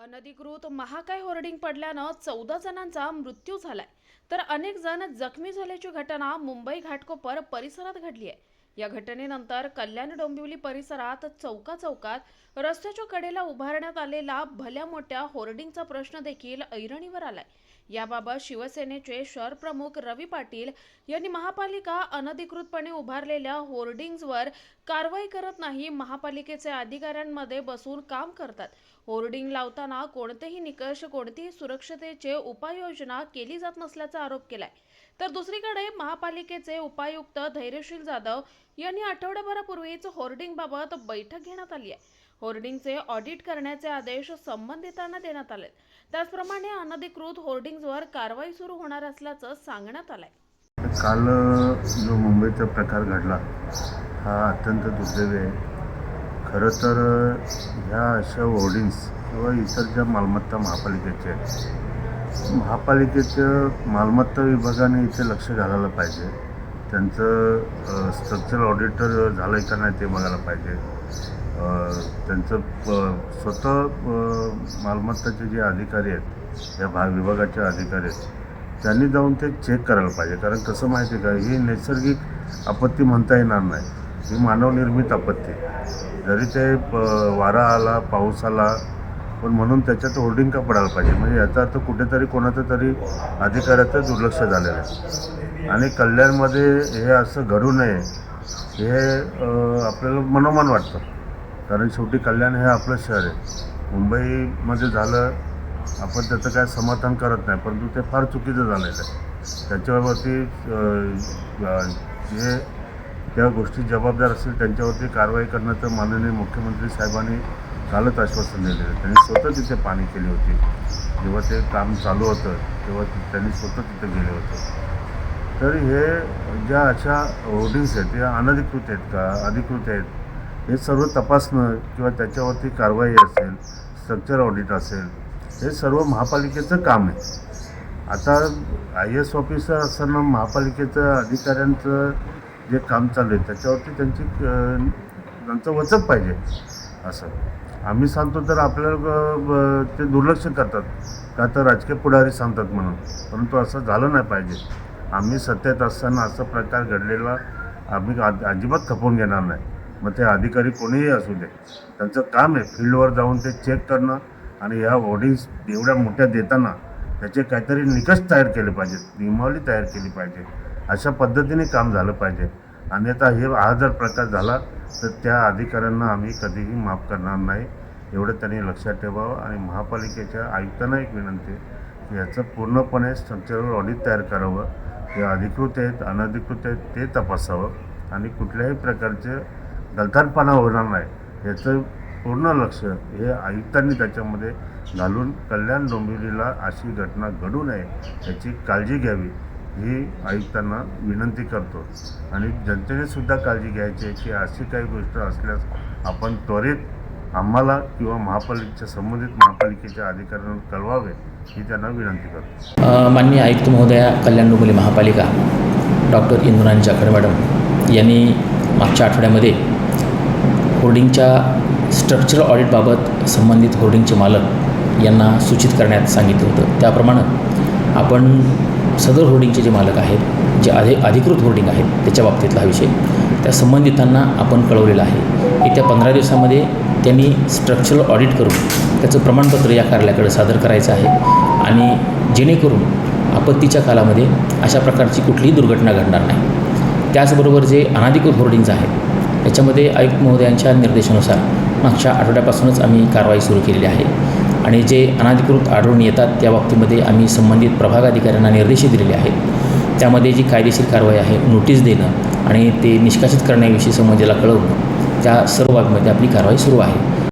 अनधिकृत महाकाय होर्डिंग पडल्यानं चौदा जणांचा मृत्यू झालाय. तर अनेक जण जखमी झाल्याची घटना मुंबई घाटकोपर परिसरात घडली आहे. या घटनेनंतर कल्याण डोंबिवली परिसरात चौका चौकात रस्त्याच्या कडेला उभारण्यात आलेला भल्या मोठ्या होर्डिंगचा प्रश्न देखील ऐरणीवर आलाय. याबाबत शिवसेनेचे शहर प्रमुख रवी पाटील यांनी महापालिका अनधिकृतपणे उभारलेल्या होर्डिंग्जवर कारवाई करत नाही महापालिकेचे अधिकाऱ्यांमध्ये बसून काम करतात. होर्डिंग लावताना कोणतेही निकष कोणतीही सुरक्षतेचे उपाययोजना केली जात नसल्याचा आरोप केलाय. तर दुसरीकडे महापालिकेचे उपायुक्त धैर्यशील जाधव यांनी आठवड्याभरापूर्वीच होर्डिंगबाबत बैठक घेण्यात आली आहे. होर्डिंगचे ऑडिट करण्याचे आदेश संबंधितांना देण्यात आले त्याचप्रमाणे अनधिकृत होर्डिंग्जवर कारवाई सुरू होणार असल्याचं सांगण्यात आलंय. काल जो मुंबईचा प्रकार घडला हा अत्यंत दुर्दैवी आहे. खरं तर ह्या अशा होर्डिंग्स किंवा इतर ज्या मालमत्ता महापालिकेच्या आहेत महापालिकेचं मालमत्ता विभागाने इथे लक्ष घालायला पाहिजे. त्यांचं स्ट्रक्चरल ऑडिटर झालं आहे का नाही ते बघायला पाहिजे. त्यांचं प- स्वतः मालमत्ताचे जे अधिकारी आहेत या भाग विभागाचे अधिकारी आहेत त्यांनी जाऊन ते चेक करायला पाहिजे. कारण कसं माहिती आहे का ही नैसर्गिक आपत्ती म्हणता येणार नाही. ही मानवनिर्मित आपत्ती. जरी ते प- वारा आला पाऊस आला पण म्हणून त्याच्यात होर्डिंग का पडायला पाहिजे? म्हणजे याचा अर्थ कुठेतरी कोणाचं तरी अधिकाऱ्याचं दुर्लक्ष झालेलं आहे. आणि कल्याणमध्ये हे असं घडू नये हे आपल्याला मनोमन वाटतं. कारण शेवटी कल्याण हे आपलं शहर आहे. मुंबईमध्ये झालं आपण त्याचं काय समर्थन करत नाही परंतु ते फार चुकीचं झालेलं आहे त्याच्यावरती जे त्या गोष्टी जबाबदार असतील त्यांच्यावरती कारवाई करण्याचं माननीय मुख्यमंत्री साहेबांनी कालच आश्वासन दिलेलं आहे. त्यांनी स्वतः तिथे पाणी केली होती. जेव्हा ते काम चालू होतं तेव्हा त्यांनी स्वतः तिथे गेले होते. तर हे ज्या अशा होर्डिंग्स आहेत त्या अनधिकृत आहेत का अधिकृत आहेत हे सर्व तपासणं किंवा त्याच्यावरती कारवाई असेल स्ट्रक्चर ऑडिट असेल हे सर्व महापालिकेचं काम आहे. आता आय एस ऑफिसर असताना महापालिकेचं अधिकाऱ्यांचं जे काम चालू आहे त्याच्यावरती त्यांची त्यांचं वचक पाहिजे असं. आम्ही सांगतो तर आपल्याला ते दुर्लक्ष करतात. का तर राजकीय पुढारी सांगतात म्हणून. परंतु असं झालं नाही पाहिजे. आम्ही सत्तेत असताना असा प्रकार घडलेला आम्ही आ- अजिबात खपवून घेणार नाही. मग ते अधिकारी कोणीही असू दे त्यांचं काम आहे फील्डवर जाऊन ते चेक करणं आणि ह्या होर्डिंग्स एवढ्या मोठ्या देताना त्याचे काहीतरी निकष तयार केले पाहिजेत नियमावली तयार केली पाहिजे. अशा पद्धतीने काम झालं पाहिजे. अन्यथा हे हा जर प्रकार झाला तर त्या अधिकाऱ्यांना आम्ही कधीही माफ करणार नाही. एवढं त्यांनी लक्षात ठेवावं आणि महापालिकेच्या आयुक्तांना एक विनंती की याचं पूर्णपणे स्ट्रक्चरल ऑडिट तयार करावं. जे अधिकृत आहेत अनधिकृत आहेत ते तपासावं. आणि कुठल्याही प्रकारचे गलथानपणा होणार नाही. याचं पूर्ण लक्ष हे आयुक्तांनी त्याच्यामध्ये घालून कल्याण डोंबिवलीला अशी घटना घडू नये याची काळजी घ्यावी ही आयुक्तांना विनंती करतो. आणि जनतेने सुद्धा काळजी घ्यायची आहे की अशी काही गोष्ट असल्यास आपण त्वरित आम्हाला किंवा महापालिकेच्या संबंधित महापालिकेच्या अधिकाऱ्यांना कळवावे ही त्यांना विनंती करतो. माननीय आयुक्त महोदया कल्याण डोंबिवली महापालिका डॉक्टर इंदुराणी जाखड मॅडम यांनी मागच्या आठवड्यामध्ये होर्डिंगच्या स्ट्रक्चरल ऑडिटबाबत संबंधित होर्डिंगचे मालक यांना सूचित करण्यात सांगितलं होतं. त्याप्रमाणे आपण सदर होर्डिंगचे जे मालक आहेत जे अधि अधिकृत होर्डिंग आहेत त्याच्या बाबतीतला हा विषय त्या संबंधितांना आपण कळवलेला आहे. येत्या पंधरा दिवसामध्ये त्यांनी स्ट्रक्चरल ऑडिट करून त्याचं प्रमाणपत्र या कार्यालयाकडे सादर करायचं आहे. आणि जेणेकरून आपत्तीच्या कालामध्ये अशा प्रकारची कुठलीही दुर्घटना घडणार नाही. त्याचबरोबर जे अनाधिकृत होर्डिंग्ज आहेत याच्यामध्ये आयुक्त महोदयांच्या निर्देशानुसार मागच्या आठवड्यापासूनच आम्ही कारवाई सुरू केलेली आहे. आणि जे अनाधिकृत आढळून येतात त्या बाबतीमध्ये आम्ही संबंधित प्रभाग अधिकाऱ्यांना निर्देश दिलेले आहेत. त्यामध्ये जी कायदेशीर कारवाई आहे नोटीस देणं आणि ते निष्कासित करण्याविषयी संबंधीला कळवणं त्या सर्व बाबीमध्ये आपली कारवाई सुरू आहे.